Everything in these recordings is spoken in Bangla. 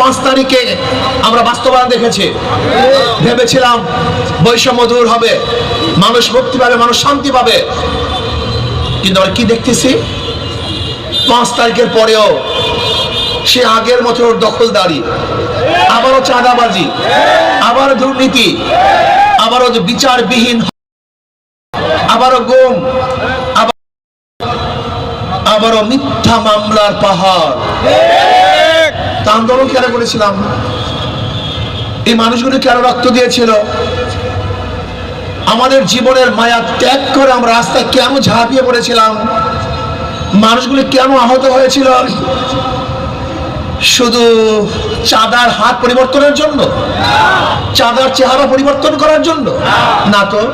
পাঁচ তারিখে আমরা বাস্তবায়ন দেখেছি। ভেবেছিলাম বৈষম্য দূর হবে, মানুষ মুক্তি পাবে, মানুষ শান্তি পাবে। কিন্তু আমরা কি দেখতেছি? পাঁচ তারিখের পরেও সে আগের মতো দখলদারি, আবারও চাঁদাবাজি, আবারও দুর্নীতি, আবারও যে বিচারবিহীন, আবারও গুম, আবার আবারও মিথ্যা মামলার পাহাড়। তা আন্দোলন কেন করেছিলাম? এই মানুষগুলো কেন রক্ত দিয়েছিল? আমাদের জীবনের মায়া ত্যাগ করে আমরা রাস্তায় কেন ঝাঁপিয়ে পড়েছিলাম? মানুষগুলি কেন আহত হয়েছিল? শুধু চাঁদার হাত পরিবর্তনের জন্য? চাঁদার চেহারা পরিবর্তন করার জন্য? না তো।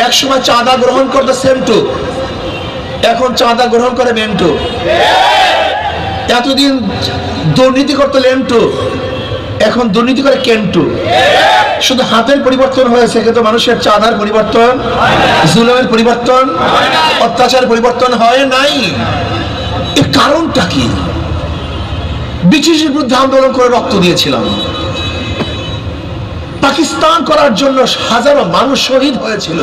এক সময় চাঁদা গ্রহণ করতে সেন্টু। এখন চাঁদা গ্রহণ করে মেন্টু। এতদিন দুর্নীতি করতো লেন্টু, এখন দুর্নীতি করে কেন্টু। শুধু হাতের পরিবর্তন হয়েছে, কিন্তু মানুষের চাঁদার পরিবর্তন, জুলমের পরিবর্তন অত্যাচার পরিবর্তন হয় নাই। এর কারণটা কি? ব্রিটিশের বিরুদ্ধে আন্দোলন করে রক্ত দিয়েছিলাম। পাকিস্তান করার জন্য হাজারো মানুষ শহীদ হয়েছিল।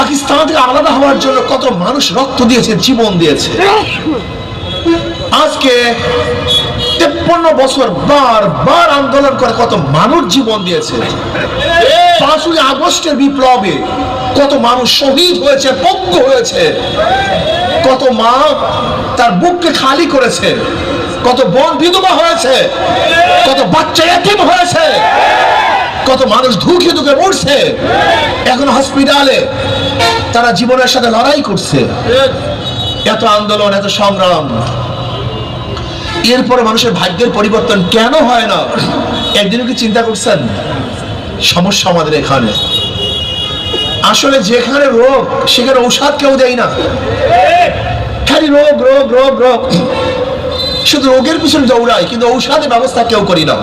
পাকিস্তান থেকে আলাদা হওয়ার জন্য কত মানুষ রক্ত দিয়েছে, জীবন দিয়েছে। আজকে তেপ্পন্ন বছর বার বার আন্দোলন করে কত মানুষ জীবন দিয়েছে। পাঁচই আগস্টের বিপ্লবে কত মানুষ শহীদ হয়েছে পক্ষ হয়েছে। কত মা তার বুককে খালি করেছে। কত বোন বিধবা হয়েছে। কত বাচ্চা এতিম হয়েছে। কত মানুষ ধুকে ধুকে মরছে। এখন হসপিটালে তারা জীবনের সাথে লড়াই করছে। এত আন্দোলন, এত সংগ্রাম। এরপরে মানুষের ভাগ্যের পরিবর্তন কেন হয় না? একদিনও কি চিন্তা করছেন? সমস্যা আমাদের এখানে। আসলে যেখানে রোগ, সেখানে ঔষধ কেউ দেয় না। খালি রোগ রোগ রোগ রোগ। শুধু রোগের পিছনে দৌড়ায়, কিন্তু ঔষধের ব্যবস্থা কেউ করি না।